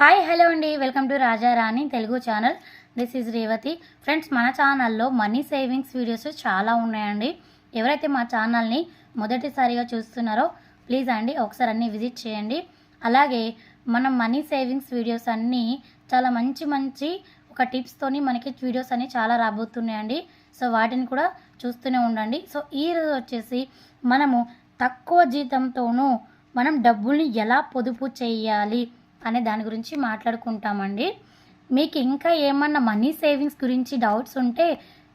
Hi hello అండి. Welcome to Rajarani Telugu channel. This is Revathi friends మన ఛానల్లో money savings videos చాలా ఉన్నాయండి. ఎవరైతే మా ఛానల్ని మొదటిసారిగా చూస్తున్నారో ప్లీజ్ అండి ఒకసారి అన్నీ విజిట్ చేయండి. అలాగే మన మనీ సేవింగ్స్ వీడియోస్ అన్నీ చాలా మంచి మంచి ఒక టిప్స్తోని మనకి వీడియోస్ అన్నీ చాలా రాబోతున్నాయండి. సో వాటిని కూడా చూస్తూనే ఉండండి. సో ఈ రోజు వచ్చేసి మనము తక్కువ జీతంతోనూ మనం డబ్బుల్ని ఎలా పొదుపు చేయాలి? అనే దాని గురించి మాట్లాడుకుంటామండి. మీకు ఇంకా ఏమన్నా మనీ సేవింగ్స్ గురించి డౌట్స్ ఉంటే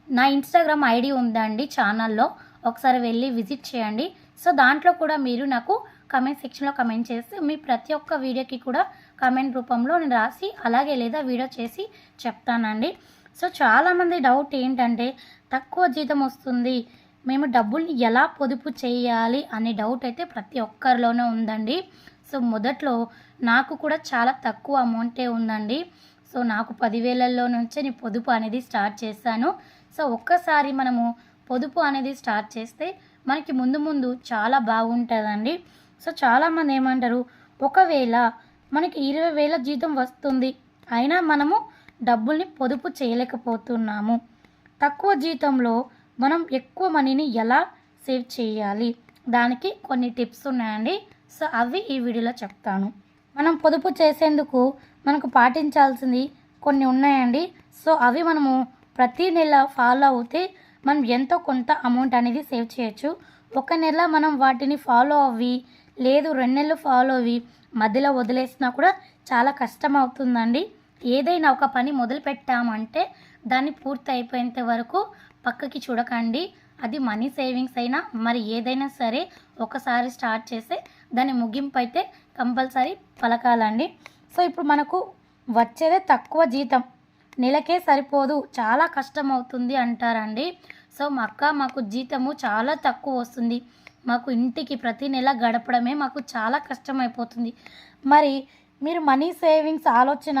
నా ఇన్స్టాగ్రామ్ ఐడి ఉందండి ఛానల్లో. ఒకసారి వెళ్ళి విజిట్ చేయండి. సో దాంట్లో కూడా మీరు నాకు కమెంట్ సెక్షన్లో కమెంట్ చేస్తే మీ ప్రతి ఒక్క వీడియోకి కూడా కమెంట్ రూపంలో నేను రాసి అలాగే లేదా వీడియో చేసి చెప్తానండి. సో చాలామంది డౌట్ ఏంటంటే తక్కువ జీతం వస్తుంది మేము డబ్బుల్ని ఎలా పొదుపు చేయాలి అనే డౌట్ అయితే ప్రతి ఒక్కరిలోనే ఉందండి. సో మొదట్లో నాకు కూడా చాలా తక్కువ అమౌంటే ఉందండి. సో నాకు పదివేలల్లో నుంచే నేను పొదుపు అనేది స్టార్ట్ చేశాను. సో ఒక్కసారి మనము పొదుపు అనేది స్టార్ట్ చేస్తే మనకి ముందు ముందు చాలా బాగుంటుందండి. సో చాలామంది ఏమంటారు ఒకవేళ మనకి ఇరవై వేల జీతం వస్తుంది అయినా మనము డబ్బుల్ని పొదుపు చేయలేకపోతున్నాము. తక్కువ జీతంలో మనం ఎక్కువ మనీని ఎలా సేవ్ చేయాలి? దానికి కొన్ని టిప్స్ ఉన్నాయండి. సో అవి ఈ వీడియోలో చెప్తాను. మనం పొదుపు చేసేందుకు మనకు పాటించాల్సింది కొన్ని ఉన్నాయండి. సో అవి మనము ప్రతి నెల ఫాలో అవుతే మనం ఎంతో కొంత అమౌంట్ అనేది సేవ్ చేయొచ్చు. ఒక నెల మనం వాటిని ఫాలో అవ్వి లేదు రెండు నెలలు ఫాలో అవ్వి మధ్యలో వదిలేసినా కూడా చాలా కష్టం అవుతుందండి. ఏదైనా ఒక పని మొదలు పెట్టామంటే దాన్ని పూర్తి అయిపోయేంత వరకు పక్కకి చూడకండి. అది మనీ సేవింగ్స్ అయినా మరి ఏదైనా సరే ఒకసారి స్టార్ట్ చేస్తే దాని ముగింపు అయితే కంపల్సరీ పలకాలండి. సో ఇప్పుడు మనకు వచ్చేదే తక్కువ జీతం. నెలకే సరిపోదు చాలా కష్టం అవుతుంది అంటారండి. సో మా అక్క మాకు జీతము చాలా తక్కువ వస్తుంది. మాకు ఇంటికి ప్రతి నెల గడపడమే మాకు చాలా కష్టం అయిపోతుంది మరి మీరు మనీ సేవింగ్స్ ఆలోచన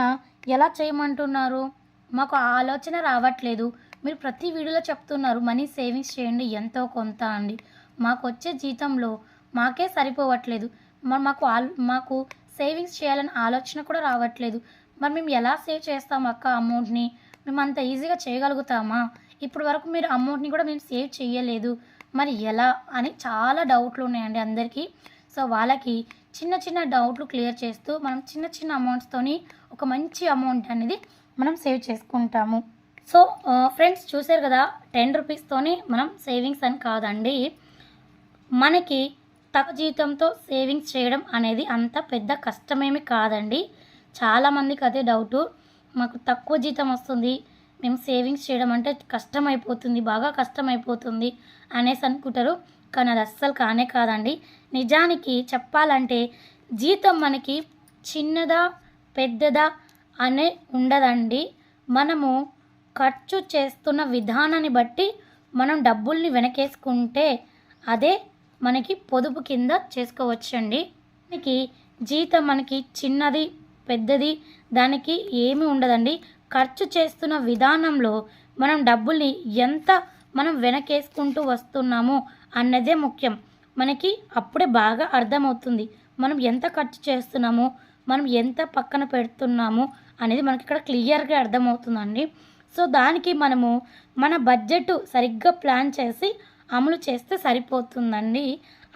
ఎలా చేయమంటున్నారు? మాకు ఆ ఆలోచన రావట్లేదు. మీరు ప్రతి వీడియోలో చెప్తున్నారు మనీ సేవింగ్స్ చేయండి ఎంతో కొంత అండి. మాకు వచ్చే జీతంలో మాకే సరిపోవట్లేదు. మరి మాకు ఆల్ మాకు సేవింగ్స్ చేయాలని ఆలోచన కూడా రావట్లేదు. మరి మేము ఎలా సేవ్ చేస్తాం అక్క అమౌంట్ని? మేము అంత ఈజీగా చేయగలుగుతామా? ఇప్పటి వరకు మీరు అమౌంట్ని కూడా మేము సేవ్ చేయలేదు. మరి ఎలా అని చాలా డౌట్లు ఉన్నాయండి అందరికీ. సో వాళ్ళకి చిన్న చిన్న డౌట్లు క్లియర్ చేస్తూ మనం చిన్న చిన్న అమౌంట్స్తోని ఒక మంచి అమౌంట్ అనేది మనం సేవ్ చేసుకుంటాము. సో ఫ్రెండ్స్ చూసారు కదా టెన్ రూపీస్తోని మనం సేవింగ్స్ అని కాదండి. మనకి తక్కువ జీతంతో సేవింగ్స్ చేయడం అనేది అంత పెద్ద కష్టమేమి కాదండి. చాలామందికి అదే డౌటు. మాకు తక్కువ జీతం వస్తుంది. మేము సేవింగ్స్ చేయడం అంటే కష్టం అయిపోతుంది బాగా కష్టం అయిపోతుంది అనేసి అనుకుంటారు. కానీ అది అస్సలు కానే కాదండి. నిజానికి చెప్పాలంటే జీతం మనకి చిన్నదా పెద్దదా అనే ఉండదండి. మనము ఖర్చు చేస్తున్న విధానాన్ని బట్టి మనం డబ్బుల్ని వెనకేసుకుంటే అదే మనకి పొదుపు కింద చేసుకోవచ్చండి. మనకి జీతం మనకి చిన్నది పెద్దది దానికి ఏమి ఉండదండి. ఖర్చు చేస్తున్న విధానంలో మనం డబ్బుల్ని ఎంత మనం వెనకేసుకుంటూ వస్తున్నాము అన్నదే ముఖ్యం. మనకి అప్పుడే బాగా అర్థమవుతుంది మనం ఎంత ఖర్చు చేస్తున్నాము మనం ఎంత పక్కన పెడుతున్నాము అనేది మనకి ఇక్కడ క్లియర్గా అర్థమవుతుందండి. సో దానికి మనము మన బడ్జెట్ సరిగ్గా ప్లాన్ చేసి అమలు చేస్తే సరిపోతుందండి.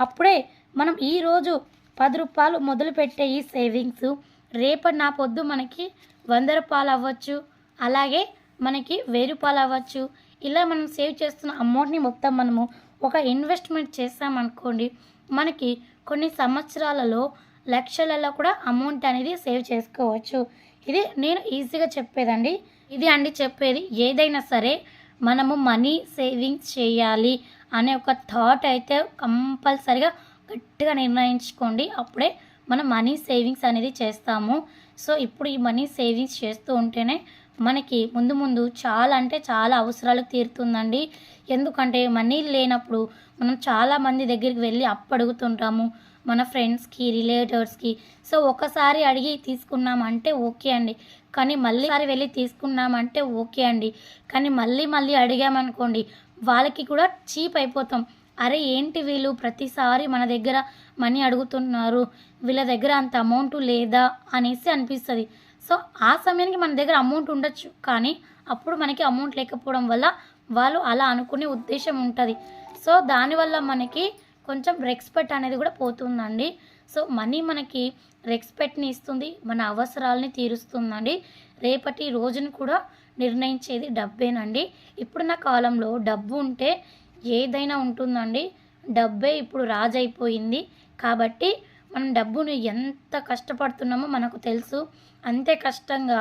అప్పుడే మనం ఈరోజు పది రూపాయలు మొదలుపెట్టే ఈ సేవింగ్స్. రేపటి నా పొద్దు మనకి వంద రూపాయలు అవ్వచ్చు. అలాగే మనకి వెయ్యి రూపాయలు అవ్వచ్చు. ఇలా మనం సేవ్ చేస్తున్న అమౌంట్ని మొత్తం మనము ఒక ఇన్వెస్ట్మెంట్ చేసామనుకోండి మనకి కొన్ని సంవత్సరాలలో లక్షలలో కూడా అమౌంట్ అనేది సేవ్ చేసుకోవచ్చు. ఇది నేను ఈజీగా చెప్పేదండి. ఇది అండి చెప్పేది ఏదైనా సరే మనము మనీ సేవింగ్స్ చేయాలి అనే ఒక థాట్ అయితే కంపల్సరిగా గట్టిగా నిర్ణయించుకోండి. అప్పుడే మనం మనీ సేవింగ్స్ అనేది చేస్తాము. సో ఇప్పుడు ఈ మనీ సేవింగ్స్ చేస్తూ ఉంటేనే మనకి ముందు ముందు చాలా అంటే చాలా అవసరాలు తీరుతుందండి. ఎందుకంటే మనీ లేనప్పుడు మనం చాలామంది దగ్గరికి వెళ్ళి అప్పు అడుగుతుంటాము. మన ఫ్రెండ్స్కి రిలేటివ్స్కి. సో ఒకసారి అడిగి తీసుకున్నామంటే ఓకే అండి. కానీ మళ్ళీ సారి వెళ్ళి తీసుకున్నామంటే ఓకే అండి. కానీ మళ్ళీ మళ్ళీ అడిగామనుకోండి వాళ్ళకి కూడా చీప్ అయిపోతాం. అరే ఏంటి వీళ్ళు ప్రతిసారి మన దగ్గర మనీ అడుగుతున్నారు? వీళ్ళ దగ్గర అంత అమౌంట్ లేదా? అనేసి అనిపిస్తుంది. సో ఆ సమయానికి మన దగ్గర అమౌంట్ ఉండొచ్చు. కానీ అప్పుడు మనకి అమౌంట్ లేకపోవడం వల్ల వాళ్ళు అలా అనుకునే ఉద్దేశం ఉంటుంది. సో దానివల్ల మనకి కొంచెం రెస్పెక్ట్ అనేది కూడా పోతుందండి. సో మనీ మనకి రెస్పెక్ట్ని ఇస్తుంది మన అవసరాలని తీరుస్తుందండి. రేపటి రోజును కూడా నిర్ణయించేది డబ్బేనండి. ఇప్పుడున్న కాలంలో డబ్బు ఉంటే ఏదైనా ఉంటుందండి. డబ్బే ఇప్పుడు రాజైపోయింది. కాబట్టి మనం డబ్బును ఎంత కష్టపడుతున్నామో మనకు తెలుసు. అంతే కష్టంగా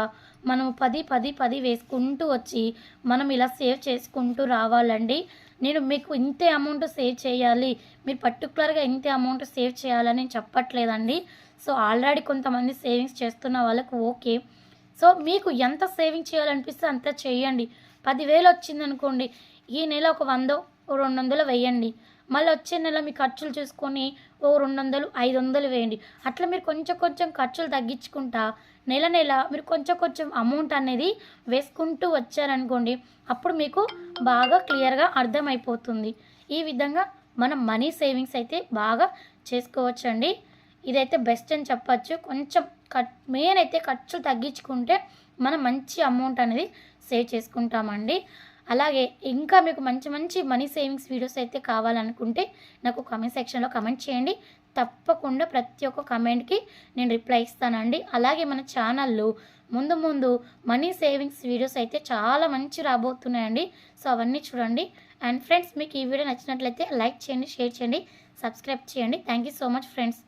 మనం పది పది పది వేసుకుంటూ వచ్చి మనం ఇలా సేవ్ చేసుకుంటూ రావాలండి. నేను మీకు ఇంతే అమౌంట్ సేవ్ చేయాలి. మీరు పర్టికులర్గా ఇంతే అమౌంట్ సేవ్ చేయాలని చెప్పట్లేదండి. సో ఆల్రెడీ కొంతమంది సేవింగ్స్ చేస్తున్న వాళ్ళకు ఓకే. సో మీకు ఎంత సేవింగ్ చేయాలనిపిస్తే అంత చేయండి. పదివేలు వచ్చిందనుకోండి ఈ నెల ఒక వందో రెండు వందలు వేయండి. మళ్ళీ వచ్చే నెల మీ ఖర్చులు చూసుకొని ఓ రెండు వందలు ఐదు వందలు వేయండి. అట్లా మీరు కొంచెం కొంచెం ఖర్చులు తగ్గించుకుంటా నెల నెల మీరు కొంచెం కొంచెం అమౌంట్ అనేది వేసుకుంటూ వచ్చారనుకోండి అప్పుడు మీకు బాగా క్లియర్గా అర్థమైపోతుంది. ఈ విధంగా మనం మనీ సేవింగ్స్ అయితే బాగా చేసుకోవచ్చండి. ఇదైతే బెస్ట్ అని చెప్పచ్చు. కొంచెం కట్ మెయిన్ అయితే ఖర్చు తగ్గించుకుంటే మనం మంచి అమౌంట్ అనేది సేవ్ చేసుకుంటామండి. అలాగే ఇంకా మీకు మంచి మంచి మనీ సేవింగ్స్ వీడియోస్ అయితే కావాలనుకుంటే నాకు కామెంట్ సెక్షన్లో కమెంట్ చేయండి. తప్పకుండా ప్రతి ఒక్క కమెంట్కి నేను రిప్లై ఇస్తానండి. అలాగే మన ఛానల్లో ముందు ముందు మనీ సేవింగ్స్ వీడియోస్ అయితే చాలా మంచి రాబోతున్నాయండి. సో అవన్నీ చూడండి. అండ్ ఫ్రెండ్స్ మీకు ఈ వీడియో నచ్చినట్లయితే లైక్ చేయండి షేర్ చేయండి సబ్స్క్రైబ్ చేయండి. Thank you so much friends